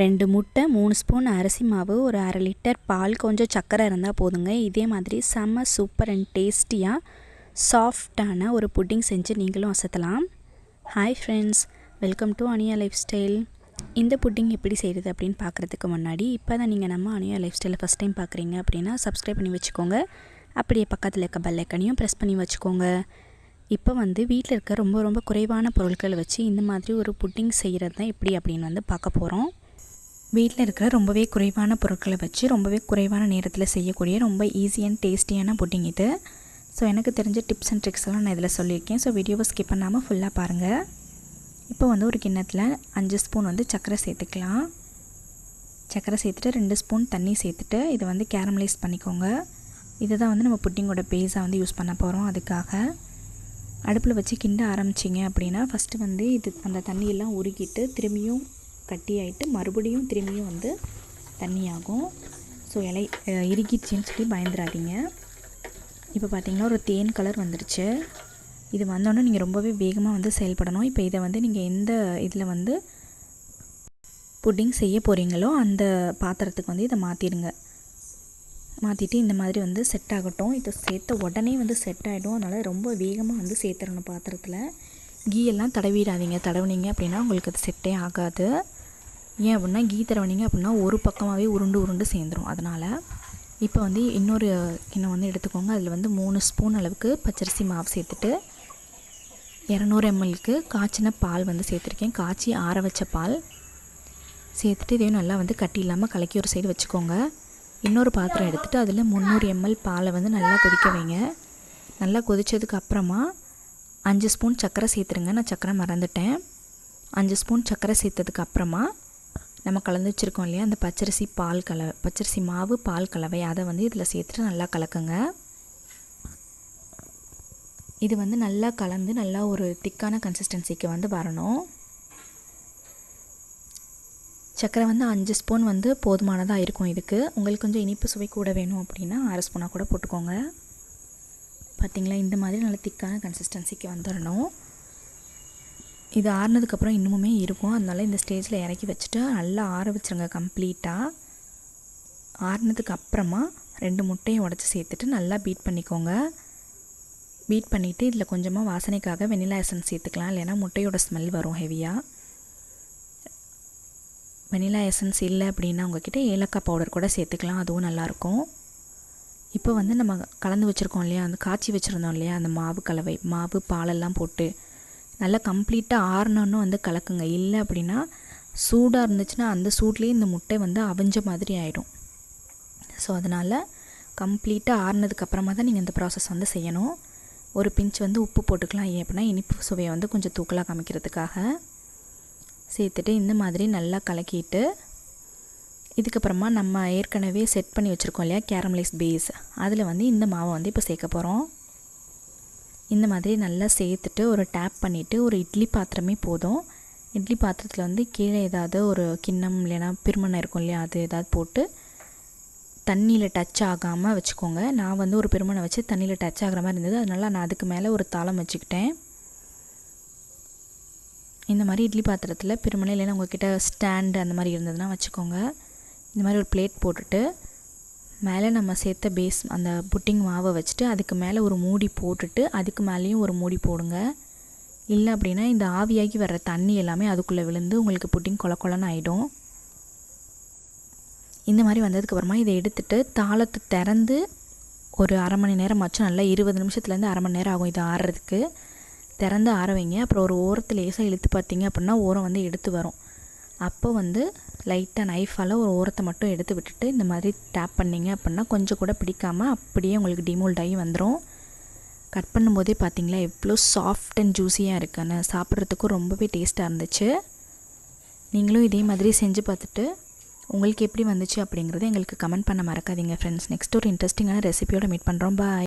ரெண்டு முட்டை மூணு ஸ்பூன் அரிசி மாவு ஒரு அரை லிட்டர் பால் கொஞ்சம் சர்க்கரை இருந்தால் போதுங்க. இதே மாதிரி செம்ம சூப்பர் அண்ட் டேஸ்டியாக சாஃப்டான ஒரு புட்டிங் செஞ்சு நீங்களும் அசத்தலாம். Hi friends welcome to Aniya lifestyle இந்த புட்டிங் எப்படி செய்கிறது அப்படின்னு பார்க்குறதுக்கு முன்னாடி இப்போ தான் நீங்கள் நம்ம அனியா லைஃப் ஸ்டைலை ஃபஸ்ட் டைம் பார்க்குறீங்க அப்படின்னா சப்ஸ்கிரைப் பண்ணி வச்சுக்கோங்க. அப்படியே பக்கத்தில் இருக்க பெல் ப்ரெஸ் பண்ணி வச்சுக்கோங்க. இப்போ வந்து வீட்டில் இருக்க ரொம்ப ரொம்ப குறைவான பொருட்களை வச்சு இந்த மாதிரி ஒரு புட்டிங் செய்கிறது தான் எப்படி அப்படின்னு வந்து பார்க்க போகிறோம் வீட்டில் இருக்கிற ரொம்பவே குறைவான பொருட்களை வச்சு ரொம்பவே குறைவான நேரத்தில் செய்யக்கூடிய ரொம்ப ஈஸி அண்ட் டேஸ்டியான புட்டிங் இது. ஸோ எனக்கு தெரிஞ்ச டிப்ஸ் அண்ட் ட்ரிக்ஸ் எல்லாம் நான் இதில் சொல்லியிருக்கேன். ஸோ வீடியோவை ஸ்கிப் பண்ணாமல் ஃபுல்லாக பாருங்கள் இப்போ வந்து ஒரு கிண்ணத்தில் அஞ்சு ஸ்பூன் வந்து சர்க்கரை சேர்த்துக்கலாம். சர்க்கரை சேர்த்துட்டு ரெண்டு ஸ்பூன் தண்ணி சேர்த்துட்டு இதை வந்து கேரமலைஸ் பண்ணிக்கோங்க. இதை தான் வந்து நம்ம புட்டிங்கோட பேஸாக வந்து யூஸ் பண்ண போகிறோம் அதுக்காக. அடுப்பில் வச்சு கிண்ட ஆரம்பிச்சிங்க அப்படின்னா ஃபஸ்ட்டு வந்து இது அந்த தண்ணியெல்லாம் உருக்கிட்டு திரும்பியும் கட்டி ஆகிட்டு மறுபடியும் திரும்பியும் வந்து தண்ணியாகும். ஸோ இலை இறுகிடுச்சின்னு சொல்லி பயந்துடாதீங்க இப்போ பார்த்தீங்கன்னா ஒரு தேன் கலர் வந்துடுச்சு இது வந்தோடனே நீங்கள் ரொம்பவே வேகமாக வந்து செயல்படணும். இப்போ இதை வந்து நீங்கள் எந்த இதில் வந்து புட்டிங் செய்ய போகிறீங்களோ அந்த பாத்திரத்துக்கு வந்து இதை மாற்றிடுங்க மாற்றிட்டு இந்த மாதிரி வந்து செட் ஆகட்டும். இதை சேர்த்த உடனே வந்து செட் ஆகிடும் அதனால் ரொம்ப வேகமாக வந்து சேர்த்துடணும் பாத்திரத்தில். கீ எல்லாம் தடவிடாதீங்க. தடவுனீங்க அப்படின்னா உங்களுக்கு அது செட்டே ஆகாது. ஏன் அப்படின்னா கீ தடவுனீங்க அப்படின்னா ஒரு பக்கமாகவே உருண்டு உருண்டு சேர்ந்துடும் அதனால் இப்போ வந்து இன்னொரு கிண்ணம் வந்து எடுத்துக்கோங்க. அதில் வந்து மூணு ஸ்பூன் அளவுக்கு பச்சரிசி மாவு சேர்த்துட்டு இரநூறு எம்எல்க்கு காய்ச்சின பால் வந்து சேர்த்துருக்கேன். காய்ச்சி ஆற வச்ச பால் சேர்த்துட்டு இதையும் நல்லா வந்து கட்டி இல்லாமல் கலக்கி ஒரு சைடு வச்சுக்கோங்க. இன்னொரு பாத்திரம் எடுத்துகிட்டு அதில் முந்நூறு எம்எல் பாலை வந்து நல்லா கொதிக்க வைங்க. நல்லா கொதித்ததுக்கு அப்புறமா அஞ்சு ஸ்பூன் சர்க்கரை சேர்த்துருங்க. நான் சர்க்கரை மறந்துட்டேன். அஞ்சு ஸ்பூன் சர்க்கரை சேர்த்ததுக்கு அப்புறமா நம்ம கலந்து வச்சுருக்கோம் இல்லையா? அந்த பச்சரிசி பால் கலவை பச்சரிசி மாவு பால் கலவை அதை வந்து இதில் சேர்த்துட்டு நல்லா கலக்குங்க. இது வந்து நல்லா கலந்து நல்லா ஒரு திக்கான கன்சிஸ்டன்சிக்கு வந்து வரணும். சர்க்கரை வந்து அஞ்சு ஸ்பூன் வந்து போதுமானதாக இருக்கும் இதுக்கு. உங்களுக்கு கொஞ்சம் இனிப்பு சுவை கூட வேணும் அப்படின்னா அரை ஸ்பூனாக கூட போட்டுக்கோங்க. பார்த்திங்களா இந்த மாதிரி நல்ல திக்கான கன்சிஸ்டன்சிக்கு வந்துடணும் இது ஆறுனதுக்கப்புறம் இன்னுமுமே இருக்கும். அதனால இந்த ஸ்டேஜில் இறக்கி வச்சுட்டு நல்லா ஆற வச்சுருங்க கம்ப்ளீட்டாக ஆறுனதுக்கு அப்புறமா ரெண்டு முட்டையும் உடச்சி சேர்த்துட்டு நல்லா பீட் பண்ணிக்கோங்க. பீட் பண்ணிவிட்டு இதில் கொஞ்சமாக வாசனைக்காக வெனிலா எசன்ஸ் சேர்த்துக்கலாம். இல்லைன்னா முட்டையோட ஸ்மெல் வரும் ஹெவியாக வெனிலா எசன்ஸ் இல்லை அப்படின்னா உங்ககிட்ட ஏலக்காய் பவுடர் கூட சேர்த்துக்கலாம். அதுவும் நல்லாயிருக்கும். இப்போ வந்து நம்ம கலந்து வச்சுருக்கோம் இல்லையா? அந்த காய்ச்சி வச்சுருந்தோம் இல்லையா? அந்த மாவு கலவை மாவு பாலெல்லாம் போட்டு நல்லா கம்ப்ளீட்டாக ஆறணுன்னு வந்து கலக்குங்க. இல்லை அப்படின்னா சூடாக இருந்துச்சுன்னா அந்த சூட்லேயே இந்த முட்டை வந்து அவிஞ்ச மாதிரி ஆகிடும் ஸோ அதனால் கம்ப்ளீட்டாக ஆறுனதுக்கப்புறமா தான் நீங்கள் இந்த ப்ராசஸ் வந்து செய்யணும். ஒரு பிஞ்ச் வந்து உப்பு போட்டுக்கலாம். ஏன் அப்படின்னா இனிப்பு சுவையை வந்து கொஞ்சம் தூக்கலாக காமிக்கிறதுக்காக. சேர்த்துட்டு இந்த மாதிரி நல்லா கலக்கிட்டு இதுக்கப்புறமா நம்ம ஏற்கனவே செட் பண்ணி வச்சுருக்கோம் இல்லையா? கேரமலைஸ் பேஸ் அதில் வந்து இந்த மாவை வந்து இப்போ சேர்க்க போகிறோம் இந்த மாதிரி நல்லா சேர்த்துட்டு ஒரு டேப் பண்ணிவிட்டு ஒரு இட்லி பாத்திரமே போதும். இட்லி பாத்திரத்தில் வந்து கீழே ஏதாவது ஒரு கிண்ணம் இல்லைன்னா பெருமண்ணம் இருக்கும் இல்லையா அது ஏதாவது போட்டு தண்ணியில் டச் ஆகாமல் வச்சுக்கோங்க. நான் வந்து ஒரு பெருமனை வச்சு தண்ணியில் டச் ஆகிற மாதிரி இருந்தது. அதனால் நான் அதுக்கு மேலே ஒரு தாளம் வச்சுக்கிட்டேன். இந்த மாதிரி இட்லி பாத்திரத்தில் பெருமனை இல்லைன்னா உங்கள்கிட்ட ஸ்டாண்டு அந்த மாதிரி இருந்ததுன்னா வச்சுக்கோங்க. இந்த மாதிரி ஒரு பிளேட் போட்டுட்டு மேலே நம்ம சேர்த்த பேஸ் அந்த புட்டிங் மாவை வச்சுட்டு அதுக்கு மேலே ஒரு மூடி போட்டுட்டு அதுக்கு மேலேயும் ஒரு மூடி போடுங்க. இல்லை அப்படின்னா இந்த ஆவியாகி வர்ற தண்ணி எல்லாமே அதுக்குள்ளே விழுந்து உங்களுக்கு புட்டிங் கொல கொலன்னு ஆகிடும் இந்த மாதிரி வந்ததுக்கப்புறமா இதை எடுத்துகிட்டு தாளத்தை திறந்து ஒரு அரை மணி நேரம் ஆச்சு நல்லா இருபது நிமிஷத்துலேருந்து அரை மணி நேரம் ஆகும் இது ஆறுறதுக்கு திறந்து ஆற வைங்க. அப்புறம் ஒரு ஓரத்தில் லேசாக இழுத்து பார்த்தீங்க அப்படின்னா ஓரம் வந்து எடுத்து வரும். அப்போ வந்து லைட்டாக நைஃபால் ஒரு ஓரத்தை மட்டும் எடுத்து விட்டுட்டு இந்த மாதிரி டேப் பண்ணிங்க அப்படின்னா கொஞ்சம் கூட பிடிக்காமல் அப்படியே உங்களுக்கு டிமோல்ட் ஆகி வந்துடும் கட் பண்ணும்போதே பார்த்தீங்களா எவ்வளோ சாஃப்ட் அண்ட் ஜூஸியாக இருக்குன்னு சாப்பிட்றதுக்கும் ரொம்பவே டேஸ்ட்டாக இருந்துச்சு. நீங்களும் இதே மாதிரி செஞ்சு பார்த்துட்டு உங்களுக்கு எப்படி வந்துச்சு அப்படிங்கிறத எங்களுக்கு கமெண்ட் பண்ண மறக்காதீங்க ஃப்ரெண்ட்ஸ் நெக்ஸ்ட் ஒரு இன்ட்ரெஸ்டிங்கான ரெசிபியோட மீட் பண்ணுறோம் பாய்